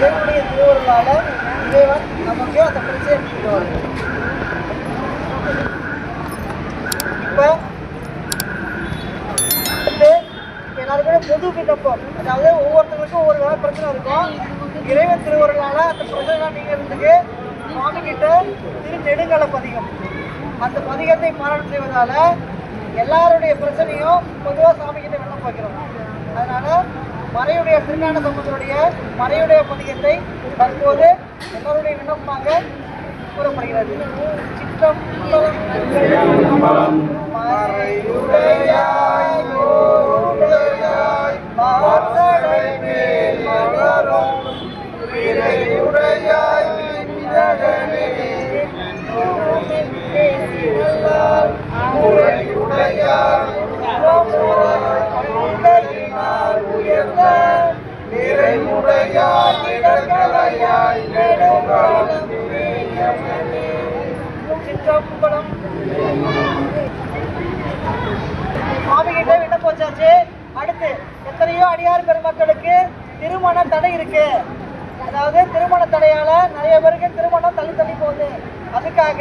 இறைவனுடைய திருவருளால இறைவன் நமக்கு அந்த பிரச்சனையை நீக்குவார் இப்போ வந்து எல்லாருக்குமே பொது விண்ணப்பம். அதாவது ஒவ்வொருத்தருக்கும் ஒவ்வொரு வேலை பிரச்சனை இருக்கும். இறைவன் திருவருளால அந்த பிரச்சனை நீங்கிறதுக்கு சுவாமி கிட்ட திரு நெடுங்கல பதிகம். அந்த பதிகத்தை பாராயணம் செய்வதால எல்லாருடைய பிரச்சனையும் பொதுவாக சாமி கிட்ட விண்ணப்பம் அதனால் அதனால மறையுடைய திருஞான சம்பந்தருடைய மறையுடைய பதிகத்தை தற்போது எல்லாருடைய விண்ணப்பமாக கூறப்படுகிறது. சித்தம் சாமிகிட்ட கிட்ட விண்ணப்பம் வச்சாச்சு அடுத்து எத்தனையோ அடியார் பெருமக்களுக்கு திருமண தடை இருக்கு. அதாவது திருமண தடையால நிறைய பேருக்கு திருமணம் தள்ளி தள்ளி போகுது. அதுக்காக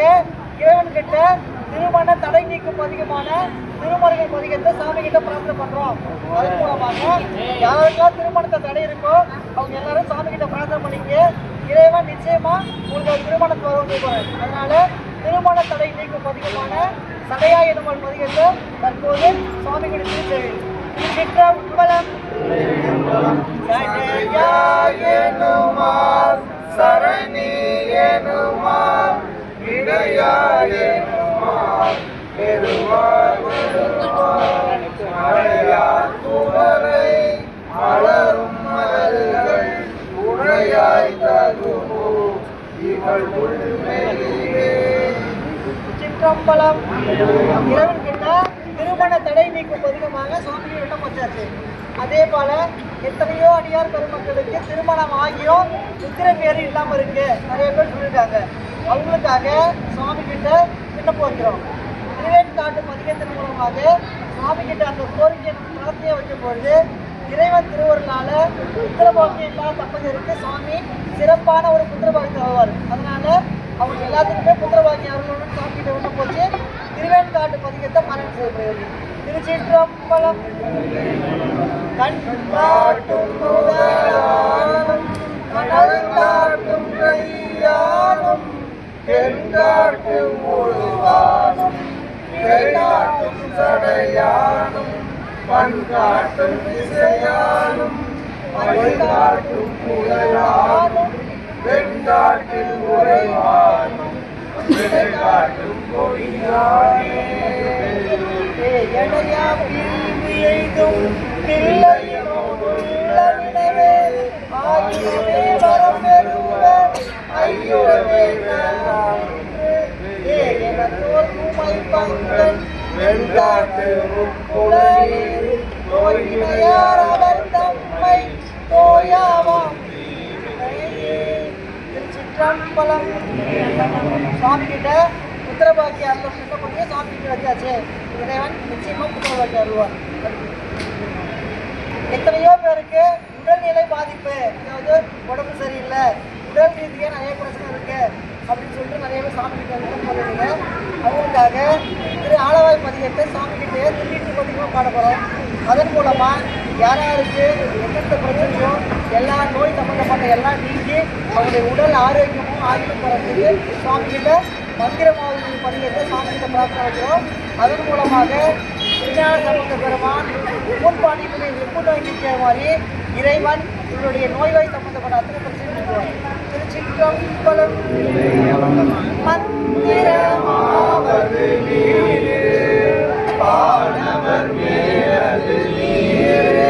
இறைவன் கிட்ட திருமண தடை நீக்கும் அதிகமான திருமணங்கள் பதிகத்தை சாமி கிட்ட பிரார்த்தனை பண்றோம். அதன் மூலமாக யாருக்கெல்லாம் திருமணத்தை தடை இருக்கோ அவங்க எல்லாரும் சாமி கிட்ட பிரார்த்தனை பண்ணிக்க இறைவன் நிச்சயமா உங்களுக்கு ஒரு திருமணத்தை வரும் அதனால திருமண தடை நீக்கும் அதிகமான சடையா எனும் பதிகத்தை தற்போது சுவாமி கிட்ட திருச்செவி சிற்றம்பலம் சரணி எனுமால் இடையா எனுமால் சிற்றம்பலம் இறைவன் கிட்ட திருமண தடை நீக்கும் பதிகமாக சுவாமி விட்டம் வச்சாச்சு. அதே போல எத்தனையோ அடியார் பெருமக்களுக்கு திருமணம் ஆகியும் புத்திர பேரு இல்லாம இருக்கு. நிறைய பேர் சொல்லியிருக்காங்க அவங்களுக்காக சுவாமி கிட்ட விண்ணப்பம் வைக்கிறோம். திருவேற்காட்டு பதிகத்தின் மூலமாக சுவாமி கிட்ட அந்த கோரிக்கை நடத்திய பிரார்த்தனையை வைக்கும் இறைவன் திருவருளால புத்திரபாக்கியம் இல்லாத தப்பதற்கு சுவாமி சிறப்பான ஒரு புத்திரபாக்கியம் தருவார் அதனால அவங்க எல்லாத்துக்குமே புத்திரபாக்கியம் அருளணும்னு சுவாமி ஒன்று போச்சு. திருவேன்காட்டு பதிகத்தை மரணம் செய்யப்படுகிறது திருச்சிற்றம்பலம் கண் காட்டும் முதலானும் கடல் காட்டும் கையானும் தென் காட்டும் முழுவானும் காட்டும் சடையானும் பண் காட்டும் புகழானும். வெண்காட்டில் உறைவானும் விடை காட்டும் கொடியானே எடையா பிரிவு எய்தும் பிள்ளையினும் உள்ளவிடவே ஆகியவே வரம் பெறுவர் ஐயுறவே எனக்கோர்க்குமை பங்கன். வெண்காட்டு முக்குழலில் சுவாமிகிட்ட கிட்ட அருள் கிட்ட பண்ணி சுவாமி வச்சாச்சு. இறைவன் நிச்சயமாக புத்திரபாக்கிய அருள்வார். எத்தனையோ பேருக்கு உடல்நிலை பாதிப்பு. அதாவது உடம்பு சரியில்லை உடல் ரீதியாக நிறைய பிரச்சனை இருக்கு அப்படின்னு சொல்லிட்டு நிறைய பேர் சாமி கிட்ட வந்து போடுறீங்க. அவங்களுக்காக திரு ஆளவாய் பதியத்தை சாமி கிட்டே திருநீட்டு பதிகமாக பாட போகிறோம் அதன் மூலமாக யார் யாருக்கு எந்தெந்த பிரச்சனையும் எல்லா நோய் சம்பந்தப்பட்ட எல்லாம் நீக்கி அவங்களுடைய உடல் ஆரோக்கியமும் ஆயுளும் பெறத்துக்கு சுவாமி மந்திரமாவது பதிகத்தை சாமி பிரார்த்தனை வைக்கிறோம் அதன் மூலமாக விஞ்ஞான சம்பந்த பெருமான் முன்பாண்டியுடைய வெப்பு நோய் மாதிரி இறைவன் இவருடைய நோய்வாய் சம்பந்தப்பட்ட அத்தனை பிரச்சனை திருச்சிற்றம்பலம் மந்திரமாவது பாடவர் மேலது நீரே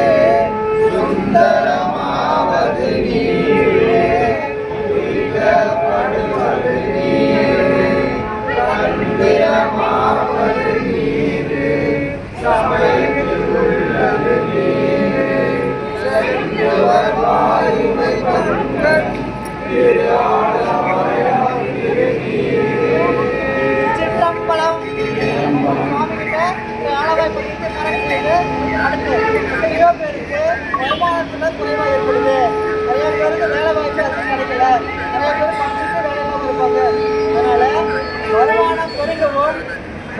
சிற்றம்பலம். சுவாமிகிட்ட இந்த ஆலவாய் பதித்து அடுத்து எத்தனையோ பேருக்கு வருமானத்தில் குறைவாக ஏற்படுது. நிறைய பேருக்கு வேலை வாய்ப்பு நிறைய பேர் படிச்சுட்டு வேலை இல்லாமல் இருப்பாங்க. அதனால் வருமானம் பெருகவும்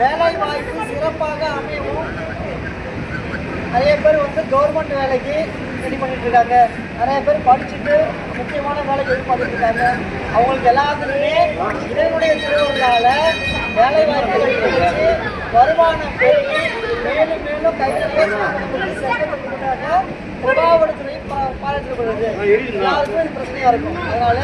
வேலை வாய்ப்பு சிறப்பாக அமையவும் நிறைய பேர் வந்து கவர்மெண்ட் வேலைக்கு ரெடி பண்ணிட்டு இருக்காங்க. நிறைய பேர் படிச்சுட்டு முக்கியமான வேலை இது இருக்காங்க. அவங்களுக்கு எல்லாத்துக்குமே இதனுடைய திருவிழால வேலை வாய்ப்பு கிடைச்சு வருமானம் பெருகி மேலும் மேலும் கைத்தறியை சேர்க்கப்படுவதாக பிரபாவத்துறை பாராட்டப்படுது எல்லாருக்கும் இது பிரச்சனையாக இருக்கும். அதனால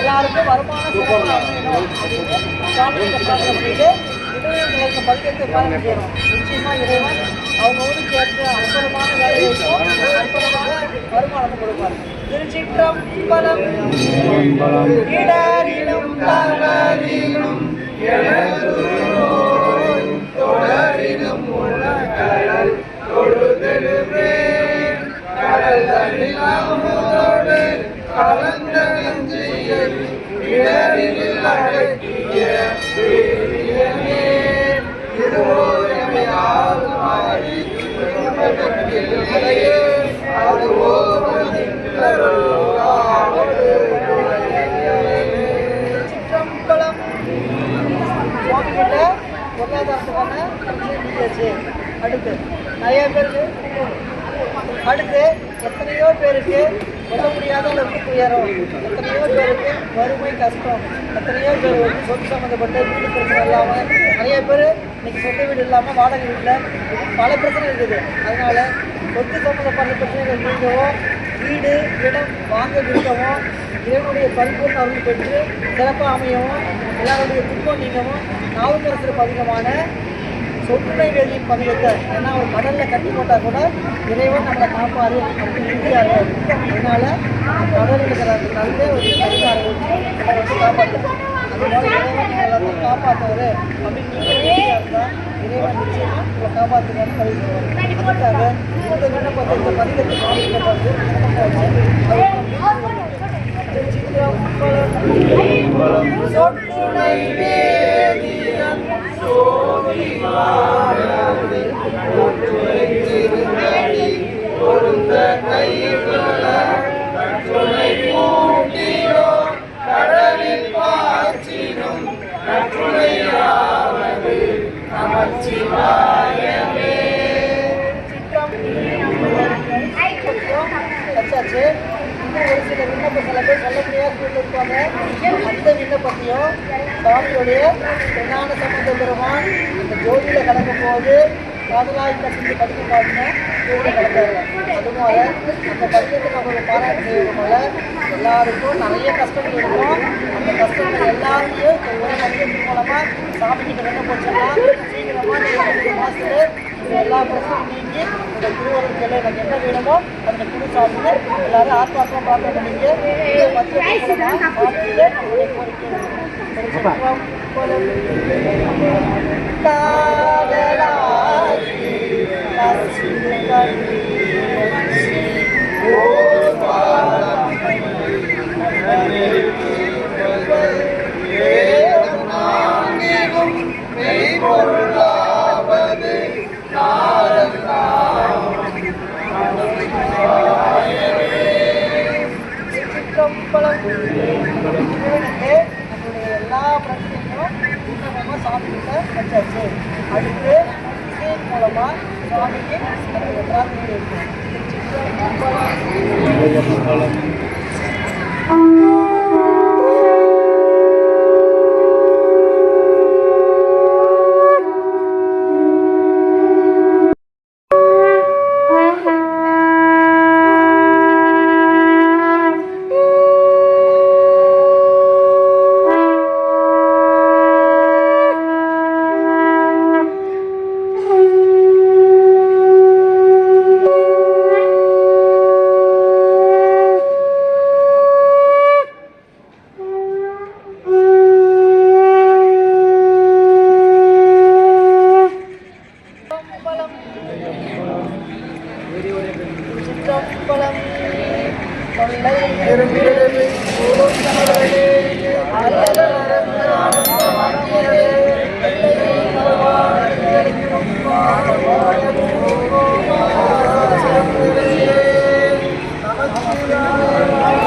எல்லாருக்கும் வருமானம் சிறப்பாக அமையணும் அப்படின்னு சாமி பிரார்த்தனை பண்ணிட்டு இறைவனுக்கு பதிகத்தை பாராட்டு செய்யணும். நிச்சயமா இறைவன் அவங்க ஊருக்கு ஏற்ற அற்புதமான வேலைகளுக்கும் அற்புதமான வருமானத்தை கொடுப்பார் திருச்சிற்றம்பலம் இடரிலும் தவறிலும் திருச்சிற்றம்பலம் அடுத்து நிறைய பேருக்கு அடுத்து எத்தனையோ பேருக்கு சொல்ல முடியாத அளவுக்கு துயரம். எத்தனையோ பேருக்கு வறுமை கஷ்டம். எத்தனையோ பேர் வந்து சொத்து சம்மந்தப்பட்ட வீடு பிரச்சனை இல்லாமல் நிறைய பேர் இன்னைக்கு சொந்த வீடு இல்லாமல் வாடகை வீட்டில் பல பிரச்சனை இருக்குது. அதனால் சொத்து சம்மந்தப்பட்ட பிரச்சனைகள் நீங்கவும் வீடு இடம் வாங்க விற்கவும் இறைவனுடைய பரிபூர்ண அருள் பெற்று சிறப்பாக அமையவும் எல்லாருடைய துன்பம் நீங்கவும் நாவுக்கரசருக்கு அதிகமான சொத்துணை வேதியின் பதிகத்தை ஏன்னா ஒரு கடலில் கட்டி போட்டால் கூட இறைவன் நம்மளை காப்பாரு அப்படின்னு உறுதியாக அதனால இருக்கிற அந்த ஒரு கருத்தாரு அதை வந்து காப்பாற்றுது அதனால இறைவன் எல்லாத்தையும் காப்பாற்றுவார் அப்படின்னு இருந்தால் இறைவன் நிச்சயமாக உங்களை காப்பாற்றுவார்னு பதிவு அதுக்காக இந்த விண்ணப்பத்தை இந்த பதிகத்தை வச்சாச்சு வந்து நல்லபடியாக பேர் இருப்பாங்க. அந்த விண்ணப்பத்தையும் சுவாமியுடைய பெண்ணான சம்பந்த பெருமான் அந்த ஜோதியில் கடக்கும் போது காதலாய் கசிந்து படிக்க பாருங்க ஜோதியில் கடந்தாரு அதுபோல அந்த படிக்கத்தை நம்ம பாராட்டு செய்வதுனால எல்லாருக்கும் நிறைய கஷ்டங்கள் இருக்கும். அந்த கஷ்டங்கள் எல்லாத்தையும் இந்த ஒரு மூலமாக மூலமா சாமி போச்சுன்னா சீக்கிரமாக மாதத்தில் எல்லா பிரச்சனையும் நீங்கி இந்த திருவள்ளுவர் எனக்கு என்ன வேணுமோ அந்த குரு சாப்பிட்டு எல்லாரும் ஆத்மாத்மா பார்க்க சாப்பிட்டு நம்மளுடைய கோரிக்கை காதலாகி சிற்றம்பலம் இறைவனுக்கு நம்மளுடைய எல்லா பிரச்சனைகளும் உன்னதமாக சாமி வச்சாச்சு அடுத்து இசையின் மூலமாக சுவாமிக்கு நம்மளுடைய பிரார்த்தனை இருக்கும் சிற்றம்பலம் சிற்றம்பலம் கப்பலம் கொள்ளை திரும்பியது நமக்கு